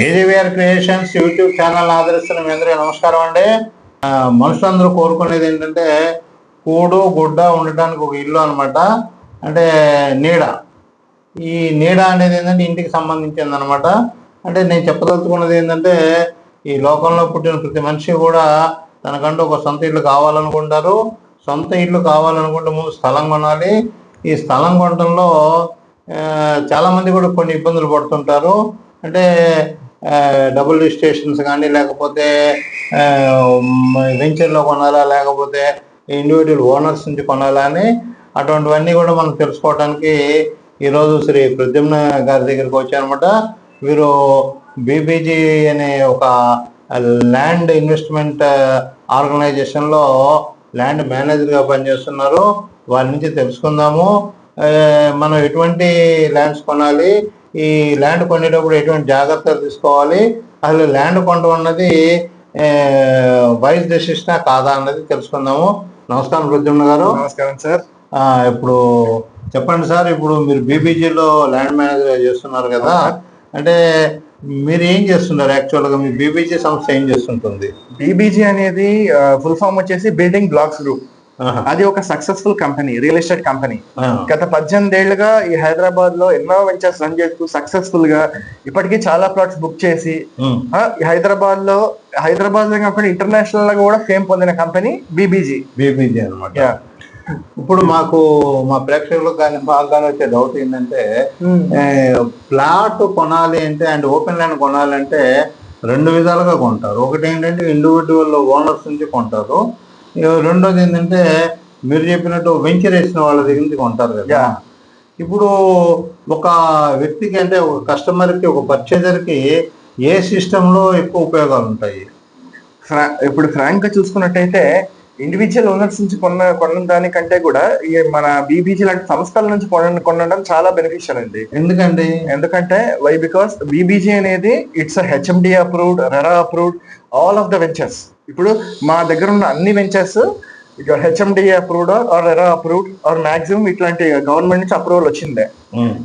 AGVR creations YouTube channel ఆదరిస్తున్న మీ అందరికీ నమస్కారం అండి. మనుషులందరూ కోరుకునేది ఏంటంటే కూడు గుడ్డ ఉండటానికి ఒక ఇల్లు అనమాట అంటే నీడ. ఈ నీడ అనేది ఏంటంటే ఇంటికి సంబంధించింది అనమాట అంటే నేను చెప్పదలుచుకున్నది ఏంటంటే ఈ లోకంలో పుట్టిన ప్రతి మనిషి కూడా తనకంటూ ఒక సొంత ఇల్లు కావాలనుకుంటారు. సొంత ఇల్లు కావాలనుకుంటే ముందు స్థలం కొనాలి. ఈ స్థలం కొనడంలో చాలామంది కూడా కొన్ని ఇబ్బందులు పడుతుంటారు. అంటే డబుల్ రిజిస్ట్రేషన్స్ కానీ లేకపోతే వెంచర్లో కొనాలా లేకపోతే ఇండివిజువల్ ఓనర్స్ నుంచి కొనాలా అని అటువంటివన్నీ కూడా మనం తెలుసుకోవడానికి ఈరోజు శ్రీ ప్రద్యుమ్న గారి దగ్గరికి వచ్చారనమాట వీరు బీబీజీ అనే ఒక ల్యాండ్ ఇన్వెస్ట్మెంట్ ఆర్గనైజేషన్లో ల్యాండ్ మేనేజర్గా పనిచేస్తున్నారు. వారి నుంచి తెలుసుకుందాము. మనం ఎటువంటి ల్యాండ్స్ కొనాలి? ఈ ల్యాండ్ కొనేటప్పుడు ఎటువంటి జాగ్రత్తలు తీసుకోవాలి? అసలు ల్యాండ్ కొనడం అన్నది వైస్ డెసిషనా కాదా అన్నది తెలుసుకుందాము. నమస్కారం ప్రద్యుమ్న గారు. నమస్కారం సార్ ఇప్పుడు చెప్పండి సార్ ఇప్పుడు మీరు బీబీజీలో ల్యాండ్ మేనేజర్ చేస్తున్నారు కదా. అంటే మీరు ఏం చేస్తున్నారు యాక్చువల్గా మీ బీబీజీ సంస్థ ఏం చేస్తుంటుంది? బీబీజీ అనేది ఫుల్ ఫామ్ వచ్చేసి బిల్డింగ్ బ్లాక్స్ గ్రూప్. అది ఒక successful company real estate company గత పద్దెనిమిది ఏళ్ళుగా ఈ హైదరాబాద్లో ఎన్నో వెంచర్స్ రన్ చేస్తూ సక్సెస్ఫుల్గా ఇప్పటికీ చాలా ప్లాట్స్ బుక్ చేసి హైదరాబాద్లో హైదరాబాద్లో కాకుండా ఇంటర్నేషనల్గా కూడా ఫేమ్ పొందిన కంపెనీ బీబీజీ బీబీజీ అనమాట ఇప్పుడు మాకు మా ప్రేక్షకులకు కానీ మాకు కానీ వచ్చే డౌట్ ఏంటంటే ప్లాట్ కొనాలి అంటే అండ్ ఓపెన్ ల్యాండ్ కొనాలంటే రెండు విధాలుగా కొంటారు. ఒకటి ఏంటంటే ఇండివిజువల్ ఓనర్స్ నుంచి కొంటారు. రెండోది ఏంటంటే మీరు చెప్పినట్టు వెంచర్ వేసిన వాళ్ళ దగ్గర నుంచి కొంటారు కదా. ఇప్పుడు ఒక వ్యక్తికి అంటే ఒక కస్టమర్కి ఒక పర్చేజర్కి ఏ సిస్టంలో ఎక్కువ ఉపయోగాలు ఉంటాయి ఇప్పుడు ఫ్రాంక్గా చూసుకున్నట్టయితే ఇండివిజువల్ ఓనర్స్ నుంచి కొన్న కొన్న దానికంటే కూడా ఈ మన బీబీజీ లాంటి సంస్థల నుంచి కొన కొనడం చాలా బెనిఫిషియల్ అండి. ఎందుకండి? ఎందుకంటే వై బికాస్ బీబీజీ అనేది it's HMD approved RERA approved all of the ventures ఇప్పుడు మా దగ్గర ఉన్న అన్ని ventures HMD approved are RERA approved are maximum ఇట్లాంటి గవర్నమెంట్ నుంచి అప్రూవల్ వచ్చిందే.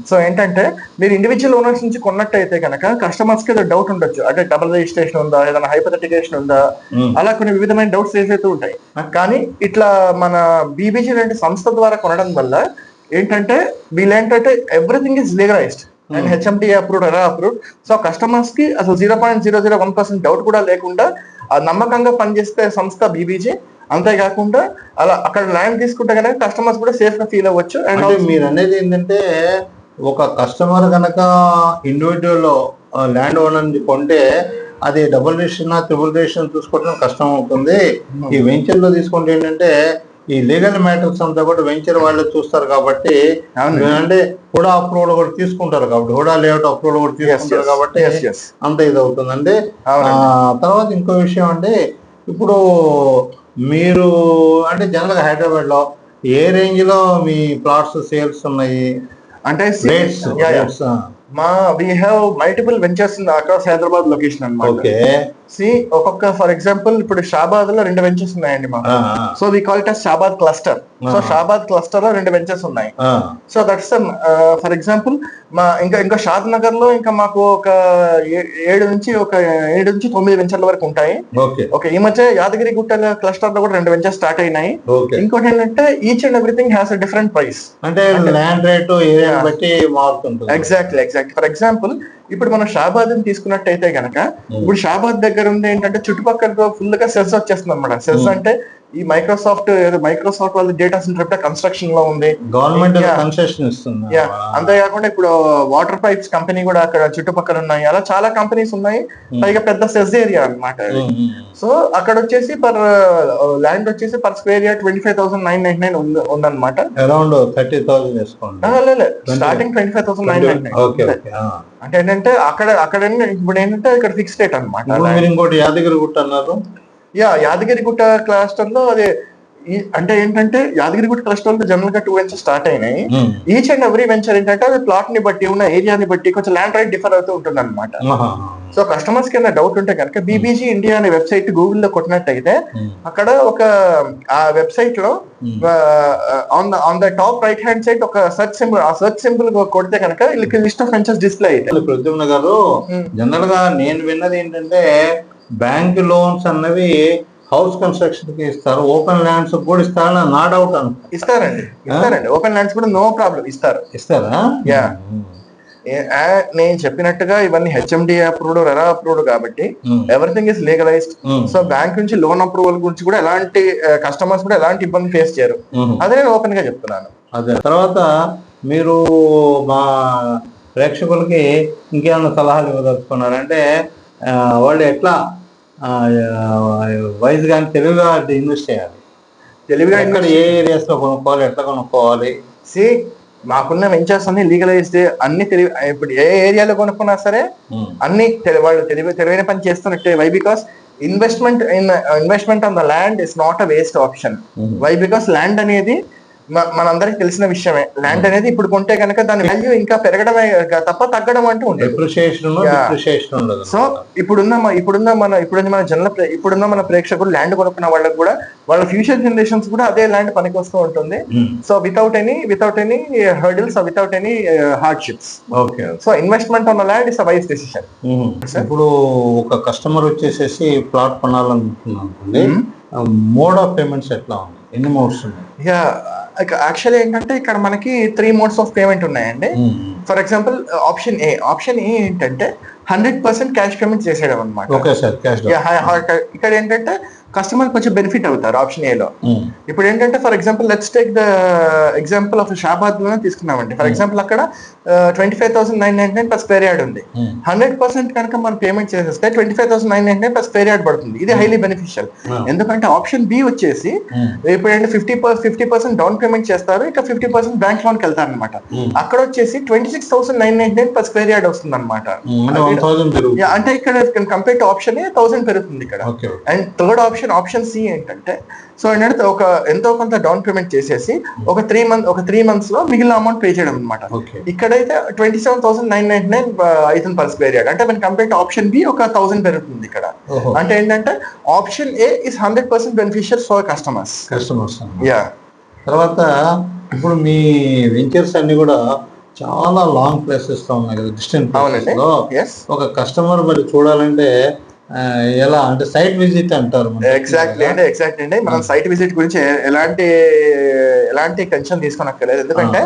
సో ఏంటంటే మీరు ఇండివిజువల్ ఓనర్స్ నుంచి కొన్నట్టయితే కనుక కస్టమర్స్కి డౌట్ ఉండొచ్చు. అంటే డబుల్ రిజిస్ట్రేషన్ ఉందా? ఏదైనా హైపథెటికేషన్ ఉందా? ఉమ్, అలా కొన్ని వివిధమైన డౌట్స్ అవుతూ ఉంటాయి. కానీ ఇట్లా మన బీబీజీ లాంటి సంస్థ ద్వారా కొనడం వల్ల ఏంటంటే వీళ్ళేంటంటే everything is legalized and HMD approved ఎలా అప్రూవ్డ్ సో కస్టమర్స్కి అసలు zero point zero zero one percent doubt కూడా లేకుండా ఆ నమ్మకంగా పనిచేస్తే సంస్థ బీబీజీ అంతేకాకుండా అలా అక్కడ ల్యాండ్ తీసుకుంటే కనుక కస్టమర్స్ కూడా సేఫ్గా ఫీల్ అవ్వచ్చు అండ్ మీరు అనేది ఏంటంటే ఒక కస్టమర్ కనుక ఇండివిజువల్ ల్యాండ్ ఓనర్ కొంటే అది డబుల్ రిజిస్ట్రేషన్ త్రిబుల్ రిజిస్ట్రేషన్ చూసుకోవడం కష్టం అవుతుంది. ఈ వెంచర్లో తీసుకుంటే ఏంటంటే ఈ లీగల్ మ్యాటర్స్ అంతా కూడా వెంచర్ వాళ్ళు చూస్తారు కాబట్టి. అంటే హుడా అప్రూవల్ కూడా తీసుకుంటారు కాబట్టి హుడా లేఅవుట్ అప్రూవల్ కూడా తీసుకుంటారు కాబట్టి. అంత ఇది అవుతుందండి తర్వాత ఇంకో విషయం అంటే ఇప్పుడు మీరు అంటే జనరల్గా హైదరాబాద్లో ఏ రేంజ్లో మీ ప్లాట్స్ సేల్స్ ఉన్నాయి? అంటే. మా we have multiple ventures in across Hyderabad location అన్నమాట. ఓకే సి ఒక్కొక్క ఫర్ ఎగ్జాంపుల్ ఇప్పుడు షాబాద్లో రెండు వెంచర్స్ ఉన్నాయండి మాకు. So we call it Shabad cluster so. Shabad క్లస్టర్లో రెండు వెంచర్స్ ఉన్నాయి. సో దట్స్ ఫర్ ఎగ్జాంపుల్ మా ఇంకా ఇంకా షాద్ నగర్లో ఇంకా మాకు ఒక ఏడు నుంచి ఒక ఏడు నుంచి తొమ్మిది వెంచర్ల వరకు ఉంటాయి. ఓకే. ఈ మధ్య యాదగిరి గుట్టల క్లస్టర్లో కూడా రెండు వెంచర్స్ స్టార్ట్ అయినాయి. ఇంకోటి ఏంటంటే each and everything has a different price అంటే ల్యాండ్ రేట్. బట్టి మారుతుంటుంది. ఎగ్జాక్ట్లీ ఎగ్జాక్ట్ ఫర్ ఎగ్జాంపుల్ ఇప్పుడు మనం షాబాద్ తీసుకున్నట్టయితే గనక ఇప్పుడు షాబాద్ దగ్గర ఉంది ఏంటంటే చుట్టుపక్కల ఫుల్గా సెస్ వచ్చేస్తుంది అనమాట Hmm. అంటే ఈ మైక్రోసాఫ్ట్ మైక్రోసాఫ్ట్ వాళ్ళ డేటా సెంటర్ కన్స్ట్రక్షన్లో ఉంది. గవర్నమెంట్. కన్సెషన్ ఇస్తుంది. అంతేకాకుండా ఇప్పుడు వాటర్ పైప్స్ కంపెనీ కూడా అక్కడ చుట్టుపక్కల ఉన్నాయి. అలా చాలా కంపెనీస్ ఉన్నాయి. Hmm. పైగా పెద్ద సెస్ ఏరియా అనమాట ఉమ్, ఉమ్. సో అక్కడ వచ్చేసి పర్ ల్యాండ్ వచ్చేసి per square year twenty five thousand nine nine nine ఉందన్నమాట. అరౌండ్ థర్టీ థౌసండ్ వేసుకోండి starting twenty five thousand nine nine. అంటే ఏంటంటే అక్కడ అక్కడ ఇప్పుడు ఏంటంటే ఇక్కడ ఫిక్స్ రేట్ అనమాట ఇంకోటి యాదగిరి గుట్ట అన్నారు. యా యాదగిరిగుట్ట క్లాస్టర్లో అదే అంటే ఏంటంటే యాదగిరిగుట్ట క్లస్టర్ జనరల్గా టూ వెంచర్ స్టార్ట్ అయినాయి. ఈచ్ అండ్ ఎవ్రీ వెంచర్ ఏంటంటే అది ప్లాట్ని బట్టి ఉన్న ఏరియాని బట్టి కొంచెం ల్యాండ్ రైట్ డిఫర్ అవుతూ ఉంటుంది అనమాట. సో కస్టమర్స్కి డౌట్ ఉంటే కనుక బీబీజీ ఇండియా అనే వెబ్సైట్ గూగుల్లో కొట్టినట్టయితే ఉమ్. అక్కడ ఒక ఆ వెబ్సైట్లో. On the on the top right hand side ఒక సర్చ్ సింబల్ ఆ సర్చ్ సింబల్ కొడితే కనుక లిస్ట్ ఆఫ్ వెంచర్స్ డిస్ప్లే అయితే ప్రద్యుమ్న గారు. జనరల్గా నేను విన్నది ఏంటంటే బ్యాంక్ లోన్స్ అన్నవి హౌస్ కన్స్ట్రక్షన్కి ఇస్తారు ఓపెన్ ల్యాండ్స్ కూడా ఇస్తారని నా డౌట్ అనుకో ఇస్తారండి ఇస్తారండి. ఓపెన్ ల్యాండ్స్ కూడా నో ప్రాబ్లం ఇస్తారు. ఇస్తారా? ఆ, నేను చెప్పినట్టుగా ఇవన్నీ హెచ్ఎండి అప్రూవ్డ్ రెరా అప్రూవ్డ్ కాబట్టి. Everything is legalized. So bank నుంచి లోన్ అప్రూవల్ గురించి కూడా ఎలాంటి కస్టమర్స్ కూడా ఎలాంటి ఇబ్బంది ఫేస్ చేయరు. అదే నేను ఓపెన్గా చెప్తున్నాను. అదే. తర్వాత మీరు మా ప్రేక్షకులకి ఇంకేమైనా సలహాలు ఇవ్వదలుచుకున్నారంటే వాళ్ళు ఎట్లా వైజ్ కానీ తెలివిగా ఇన్వెస్ట్ చేయాలి? తెలివిగా ఎక్కడ ఏ ఏరియాస్లో కొనుక్కోవాలి ఎట్లా కొనుక్కోవాలి? సి మాకున్న వెంచర్స్ అన్ని లీగలైజ్డ్ అన్ని తెలివి ఇప్పుడు ఏ ఏరియాలో కొనుక్కున్నా సరే ఉమ్. అన్ని వాళ్ళు తెలివి తెలివైన పని చేస్తున్నట్టే. Why because investment in investment on the land is not a waste option. Why because land అనేది మనందరికి తెలిసిన విషయమే. ల్యాండ్ అనేది ఇప్పుడు కొంటే కనుక దాని వాల్యూ ఇంకా పెరగడమే తప్ప తగ్గడం అంటూ ఉండదు. సో ఇప్పుడున్న ఇప్పుడున్న మన ఇప్పుడున్న మన జన ఇప్పుడున్న మన ప్రేక్షకులు ల్యాండ్ కొనుక్కున్న వాళ్ళకి కూడా వాళ్ళ ఫ్యూచర్ జనరేషన్స్ కూడా అదే ల్యాండ్ పనికి వస్తూ ఉంటుంది. So without any without any hurdles without any hardships okay so investment on land is a wise decision. ఇప్పుడు ఒక కస్టమర్ వచ్చేసేసి ప్లాట్ కొనాలనుకుంటున్నాను మోడ్ ఆఫ్ పేమెంట్స్ ఎట్లా ఉంది? ఎన్ని మోడ్స్ ఉన్నాయి? యాక్చువల్లీ ఏంటంటే ఇక్కడ మనకి త్రీ మోడ్స్ ఆఫ్ పేమెంట్ ఉన్నాయండి. For example option A option A ఏంటంటే హండ్రెడ్ పర్సెంట్ క్యాష్ పేమెంట్ చేసేయడం అనమాట ఇక్కడ ఏంటంటే కస్టమర్ కొంచెం బెనిఫిట్ అవుతారు ఆప్షన్ ఏ లో ఇప్పుడు ఏంటంటే for example let's take the example of షాబాద్లో తీసుకున్నామండి. ఫర్ ఎగ్జాంపుల్ అక్కడ twenty five thousand nine nine nine plus yard ఉంది. హండ్రెడ్ పర్సెంట్ కనుక మనం పేమెంట్ చేసేస్తే twenty five thousand nine nine nine plus yard పడుతుంది. ఇది హైలీ బెనిఫిషియల్ ఎందుకంటే ఆప్షన్ బి వచ్చేసి ఇప్పుడు ఏంటి fifty fifty percent down payment చేస్తారు. ఇక ఫిఫ్టీ పర్సెంట్ బ్యాంక్ లోన్కి వెళ్తారు అనమాట అక్కడ వచ్చేసి twenty six thousand nine nine nine plus square yard వస్తుంది అనమాట అంటే ఇక్కడ కంపేర్ టు ఆప్షన్ థౌసండ్ పెరుగుతుంది ఇక్కడ. And third option option C ఏంటంటే సో ఏంటంటే ఒక ఎంతో కొంత డౌన్ పేమెంట్ చేసేసి ఒక త్రీ మంత్ ఒక త్రీ మంత్స్లో మిగిలిన అమౌంట్ పే చేయడం అనమాట ఇక్కడైతే twenty seven thousand nine nine nine అవుతుంది పర్ స్క్వేర్ యార్డ్ అంటే మన కంపేర్ టు ఆప్షన్ బి ఒక థౌసండ్ పెరుగుతుంది ఇక్కడ. అంటే ఏంటంటే option A is hundred percent beneficial for customers customers yeah తర్వాత ఇప్పుడు మీ వెంచర్స్ అన్ని కూడా చాలా లాంగ్ ప్లేసెస్లో ఉన్నాయి కదా ఎస్ ఒక కస్టమర్ మరి చూడాలంటే ఎలా అంటే సైట్ విజిట్ అంటారు. ఎగ్జాక్ట్లీ అండి ఎగ్జాక్ట్లీ అండి మనం సైట్ విజిట్ గురించి ఎలాంటి ఎలాంటి టెన్షన్ తీసుకోనక్కర్లేదు. ఎందుకంటే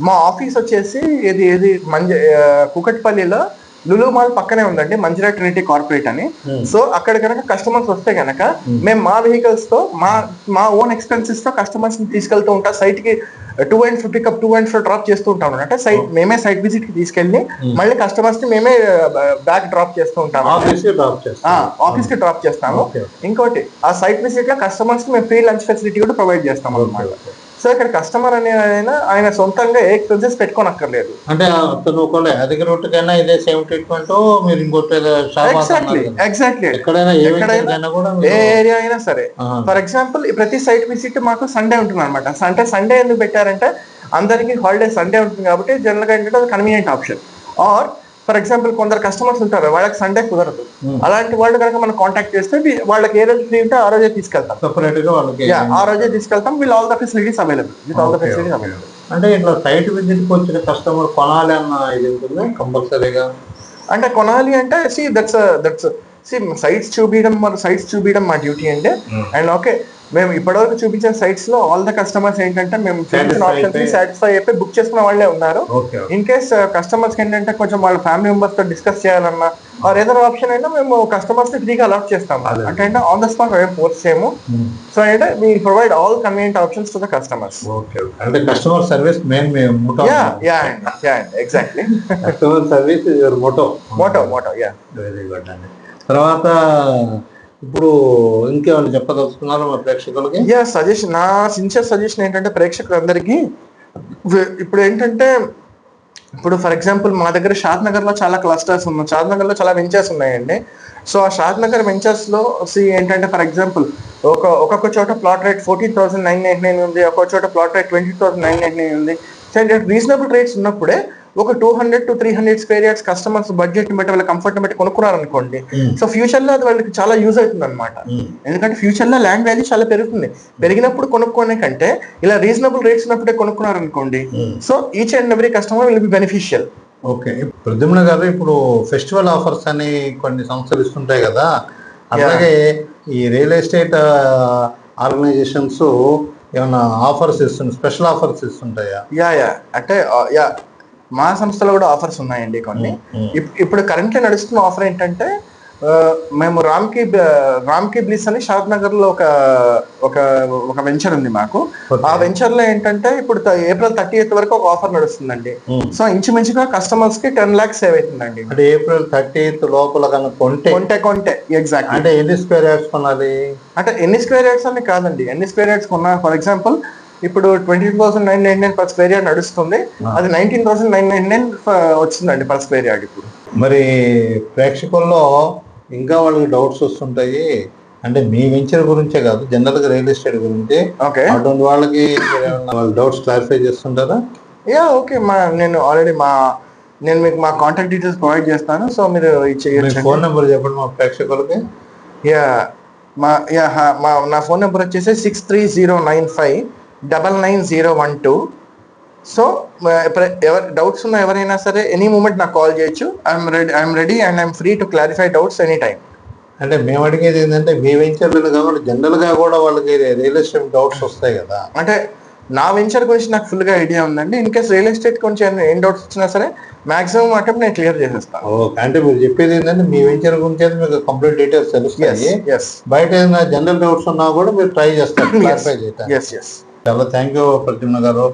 మా ఆఫీస్ వచ్చేసి ఇది ఇది మంజ ఆ, కుకట్పల్లిలో లులు మాల్ పక్కనే ఉందండి మంజిరా ట్రినిటీ కార్పొరేట్ అని. Hmm. సో అక్కడ కనుక కస్టమర్స్ వస్తే కనుక మేము మా వెహికల్స్తో మా మా ఓన్ ఎక్స్పెన్సెస్తో కస్టమర్స్ని తీసుకెళ్తూ ఉంటాం. సైట్కి two and four pickup two and four drop చేస్తూ ఉంటాం అంటే సైట్ మేమే సైట్ విజిట్కి తీసుకెళ్ళి మళ్ళీ కస్టమర్స్ని మేమే బ్యాక్ డ్రాప్ చేస్తూ ఉంటాం. ఆఫీస్కి డ్రాప్ చేస్తాం ఆఫీస్కి డ్రాప్ చేస్తాము. ఓకే ఇంకోటి ఆ సైట్ విజిట్లో కస్టమర్స్కి మేము ఫ్రీ లంచ్ ఫెసిలిటీ కూడా ప్రొవైడ్ చేస్తాం అన్నమాట. సో ఇక్కడ కస్టమర్ అనే ఆయన ఆయన సొంతంగా ఏ ఎక్స్పెన్సెస్ పెట్టుకోనక్కర్లేదు. అంటే అతను ఒకవేళ యాదగిరి రొట్టెకైనా ఇదే సేమ్ ట్రీట్మెంట్ మీరు ఇంకోటి ఎగ్జాక్ట్లీ ఎగ్జాక్ట్లీ ఎక్కడైనా ఏ కూడా ఏరియా అయినా సరే. ఫర్ ఎగ్జాంపుల్ ప్రతి సైట్ విజిట్ మాకు సండే ఉంటుంది అనమాట అంటే సండే ఎందుకు పెట్టారంటే అందరికి హాలిడే సండే ఉంటుంది కాబట్టి జనరల్గా ఏంటంటే అది convenient option or for example కొందరు కస్టమర్స్ ఉంటారు వాళ్ళకి సండే కుదరదు. Hmm. అలాంటి వాళ్ళు కనుక మనం కాంటాక్ట్ చేస్తే వాళ్ళకి ఏ రోజు ఫ్రీ ఉంటే ఆ రోజే తీసుకెళ్తాం separate గా వాళ్ళకి ఆ రోజే తీసుకెళ్తాం will all the facilities available with all the facilities. Available అంటే ఇట్లా సైట్ విజిట్కి వచ్చిన కస్టమర్ కొనాలి అన్న ఇది ఉంటుంది? కంపల్సరీగా? అంటే కొనాలి అంటే see that's that's see sites చూపించడం మన సైట్స్ చూపించడం మా డ్యూటీ అండి. అండ్ ఓకే మేము ఇప్పటివరకు చూపించిన సైట్స్లో ఆల్ ద కస్టమర్స్ ఏంటంటే మేము చూపించిన ఆప్షన్స్ సాటిస్ఫై అయిపోయి బుక్ చేసుకున్న వాళ్ళే ఉన్నారు. ఇన్ కేస్ కస్టమర్స్ ఏంటంటే కొంచెం వాళ్ళ ఫ్యామిలీ మెంబర్స్తో డిస్కస్ చేయాలన్నా ఆర్ ఏదైనా ఆప్షన్ అయినా మేము కస్టమర్స్ని ఫ్రీగా అలాట్ చేస్తాం. అంటే ఆన్ ద స్పాట్ మేము ఫోర్స్ చేయము. సో అంటే we provide all convenient options to the customers okay అంటే customer service main motto yeah yeah yeah exactly customer service your motto motto motto yeah very good అండి తర్వాత ఇప్పుడు ఇంకేమైనా చెప్పదలుచుకున్నారా మా ప్రేక్షకులకి? యా సజెషన్ నా సిన్సియర్ సజెషన్ ఏంటంటే ప్రేక్షకులందరికీ ఇప్పుడు ఏంటంటే ఇప్పుడు ఫర్ ఎగ్జాంపుల్ మా దగ్గర షాద్ నగర్లో చాలా క్లస్టర్స్ ఉన్నాయి షాద్ నగర్లో చాలా వెంచర్స్ ఉన్నాయండి. సో ఆ షాద్ నగర్ వెంచర్స్లో సి ఏంటంటే ఫర్ ఎగ్జాంపుల్ ఒక ఒక్కొక్క చోట plot rate fourteen thousand nine nine nine ఉంది ఒక్కొక్క చోట plot rate twenty thousand nine nine nine ఉంది. సో రీజనబుల్ రేట్స్ ఉన్నప్పుడే ఒక two hundred to three hundred square yards customers budget బట్టి వాళ్ళ కంఫర్ట్ బట్టి కొనుక్కున్నారు అనుకోండి సో ఫ్యూచర్లో అది వాళ్ళకి చాలా యూజ్ అవుతుంది అనమాట ఎందుకంటే ఫ్యూచర్లో ల్యాండ్ వాల్యూ చాలా పెరుగుతుంది. పెరిగినప్పుడు కొనుక్కునే కంటే ఇలా రీజనబుల్ రేట్స్ ఉన్నప్పుడే కొనుక్కున్నారు అనుకోండి so each and every customer will be beneficial okay Pradyumna garu ఇప్పుడు ఫెస్టివల్ ఆఫర్స్ అని కొన్ని సంస్థలు ఇస్తుంటాయి కదా అలాగే ఈ రియల్ ఎస్టేట్ ఆర్గనైజేషన్స్ ఏమైనా ఆఫర్స్ ఇస్తుంది స్పెషల్ ఆఫర్స్ ఇస్తుంటాయా? యా యా అంటే యా మా సంస్థలో కూడా ఆఫర్స్ ఉన్నాయండి కొన్ని. ఇప్- ఇప్పుడు కరెంట్లీ నడుస్తున్న ఆఫర్ ఏంటంటే మేము రామ్కి బ- రామ్కి బ్లిస్ అని షాద్ నగర్లో ఒక ఒక ఒక వెంచర్ ఉంది మాకు. ఆ వెంచర్లో ఏంటంటే ఇప్పుడు ఏప్రిల్ థర్టీ ఎయిత్ వరకు ఒక ఆఫర్ నడుస్తుందండి. సో ఇంచుమించుగా కస్టమర్స్కి టెన్ లాక్స్ సేవ్ అవుతుందండి. అంటే ఏప్రిల్ థర్టీ లోపల కనుక కొంటే. కొంటే కొంటే ఎగ్జాక్ట్ అంటే ఎన్ని స్క్వేర్ యార్డ్స్ కొనాలి? అంటే ఎన్ని స్క్వేర్ యార్డ్స్ అని కాదండి. ఎన్ని స్క్వేర్ యార్డ్స్ కొన్నా ఫర్ ఎగ్జాంపుల్ ఇప్పుడు twenty thousand nine nine nine per square yard నడుస్తుంది అది nineteen thousand nine nine nine వచ్చిందండి పర్ స్క్వేర్ యార్డ్ ఇప్పుడు. మరి ప్రేక్షకుల్లో ఇంకా వాళ్ళకి డౌట్స్ వస్తుంటాయి. అంటే మీ వెంచర్ గురించే కాదు జనరల్గా రియల్ ఎస్టేట్ గురించి. ఓకే. అటువంటి వాళ్ళకి డౌట్స్ క్లారిఫై చేస్తుంటారా? Yeah okay. మా నేను ఆల్రెడీ మా నేను మీకు మా కాంటాక్ట్ డీటెయిల్స్ ప్రొవైడ్ చేస్తాను. సో మీరు ఫోన్ నెంబర్ చెప్పండి మా ప్రేక్షకులకి. యా మా యా మా నా ఫోన్ నెంబర్ వచ్చేసి six three zero nine five double nine zero one two so ఎవరి డౌట్స్ ఉన్న ఎవరైనా సరే ఎనీ మూమెంట్ నాకు కాల్ చేయొచ్చు. I'm ready I'm ready and I'm free to clarify doubts any time అంటే మేము అడిగేది ఏంటంటే మీ వెంచర్లు కాకుండా జనరల్గా కూడా వాళ్ళకి రియల్ ఎస్టేట్ డౌట్స్ వస్తాయి కదా. అంటే నా వెంచర్ గురించి నాకు ఫుల్గా ఐడియా ఉందండి. ఇన్ కేస్ రియల్ ఎస్టేట్ గురించి ఏమైనా ఏం డౌట్స్ వచ్చినా సరే మాక్సిమం అటెంప్ట్ నేను క్లియర్ చేసేస్తాను ఓకే అంటే మీరు చెప్పేది ఏంటంటే మీ వెంచర్ గురించి అయితే మీకు కంప్లీట్ డీటెయిల్స్ తెలుస్తాయి. బయట ఏదైనా జనరల్ డౌట్స్ ఉన్నా కూడా మీరు ట్రై చేస్తారు క్లారిఫై చేయడానికి ఎస్ ఎస్ చాలా థ్యాంక్ యూ ప్రద్యుమ్న గారు.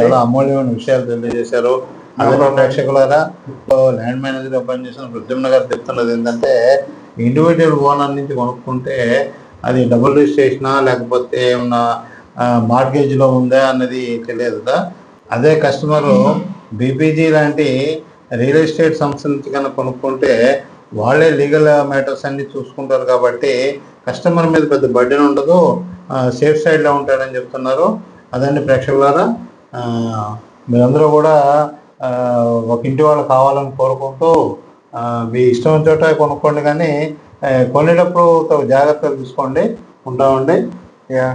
చాలా అమూల్యమైన విషయాలు తెలియజేశారు. అదే ప్రేక్షకులారా ల్యాండ్ మేనేజర్ పనిచేసిన ప్రద్యుమ్న గారు చెప్తున్నది ఏంటంటే ఇండివిజువల్ ఓనర్ నుంచి కొనుక్కుంటే అది డబుల్ రిజిస్ట్రేషనా లేకపోతే ఏమన్నా మార్గేజ్లో ఉందా అన్నది తెలియదు కదా. అదే కస్టమర్ బీపీజీ లాంటి రియల్ ఎస్టేట్ సంస్థ నుంచి కనుక కొనుక్కుంటే వాళ్ళే లీగల్ మ్యాటర్స్ అన్ని చూసుకుంటారు కాబట్టి కస్టమర్ మీద పెద్ద బర్డెన్ ఉండదు. సేఫ్ సైడ్లో ఉంటాడని ఉంటారని చెప్తున్నారు. అదండి ప్రేక్షకులారా. మీరందరూ కూడా ఒక ఇంటి వాళ్ళు కావాలని కోరుకుంటూ మీ ఇష్టం చోట కొనుక్కోండి కానీ కొనేటప్పుడు జాగ్రత్తలు తీసుకోండి ఉంటామండి యా